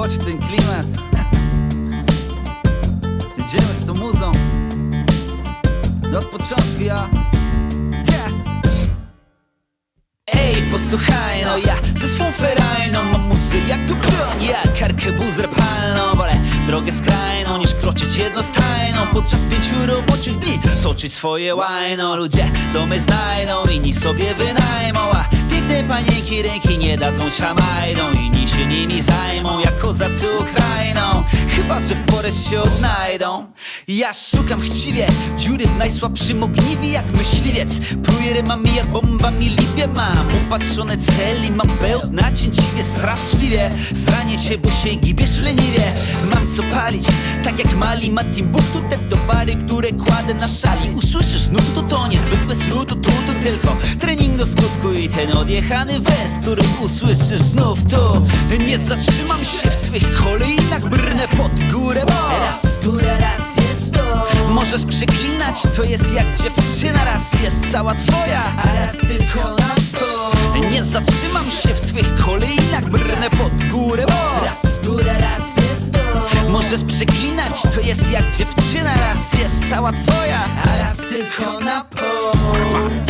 Czuć ten klimat. Idziemy z tą muzą. Od początku ja yeah. Ej, posłuchaj, no ja ze swą ferajną Mam muzy jak tu broń, jak arkebuzer palną Wolę. Drogę skrajną niż kroczyć jednostajną. Podczas pięciu roboczych dni toczyć swoje łajno. Ludzie domy znajdą, inni sobie wynajmą. A piękne panienki ręki nie dadzą szamajdą Inni się nimi zajmą jak kozacy Ukrainą Że w porę się odnajdą. Ja szukam chciwie dziury w najsłabszym ogniwie jak myśliwiec. Pruję rymami jak bombami lipie mam. Upatrzone celi, mam bełt na cięciwie straszliwie. Zranię cię, bo się gibiesz leniwie. Mam co palić, tak jak mali ma Timbuktu Te towary, które kładę na szali. Usłyszysz znów to to niezwykłe srutu tu, tu tylko. Trening do skutku i ten odjechany wers Który usłyszysz znów tu. Nie zatrzymam jak dziewczyna Raz jest cała twoja, a raz tylko na to. Nie zatrzymam się w swych kolejnach Brnę pod górę, bo raz w górę, raz jest to. Możesz przeklinać, to jest jak dziewczyna Raz jest cała twoja, a raz tylko na pół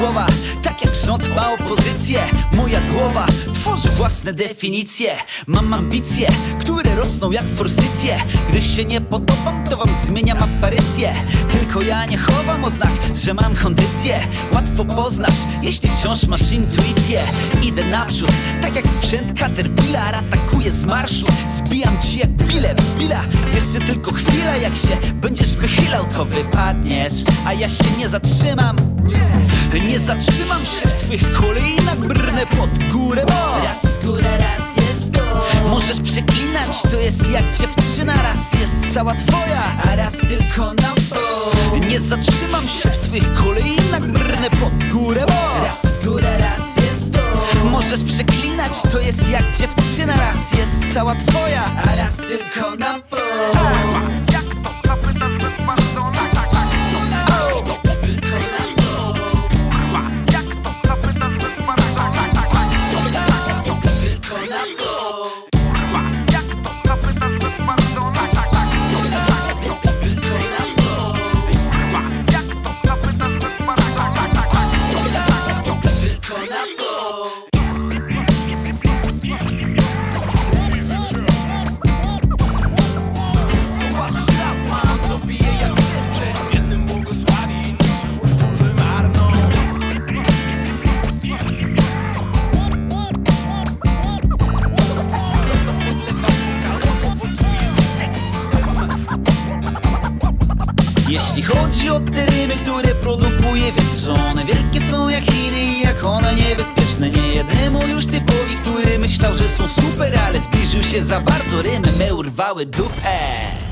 słowa, tak jak rząd ma opozycję Moja głowa tworzy własne definicje. Mam ambicje, które rosną jak forsycje. Gdy się nie podobam, to wam zmieniam aparycję Tylko ja nie chowam oznak, że mam kondycję. Łatwo poznasz, jeśli wciąż masz intuicję. Idę naprzód, tak jak sprzęt Caterpillar Atakuję z marszu, zbijam ci jak bile Bila, jeszcze tylko chwila Jak się będziesz wychylał, to wypadniesz. A ja się nie zatrzymam. Nie, nie zatrzymam się w swych kolejnach Brnę pod górę, bo raz w górę, raz jest to Możesz przeklinać, to jest jak dziewczyna Raz jest cała twoja, a raz tylko na pół. Nie zatrzymam się w swych kolejnach Brnę pod górę, bo raz w górę, raz jest to Możesz przeklinać, to jest jak dziewczyna Raz jest cała twoja, a raz tylko Jeśli chodzi o te ryby, które produkuje Więc że one wielkie są jak Chiny i jak one niebezpieczne. Nie jednemu już typowi, który myślał, że są super Ale zbliżył się za bardzo, rymy me urwały dupę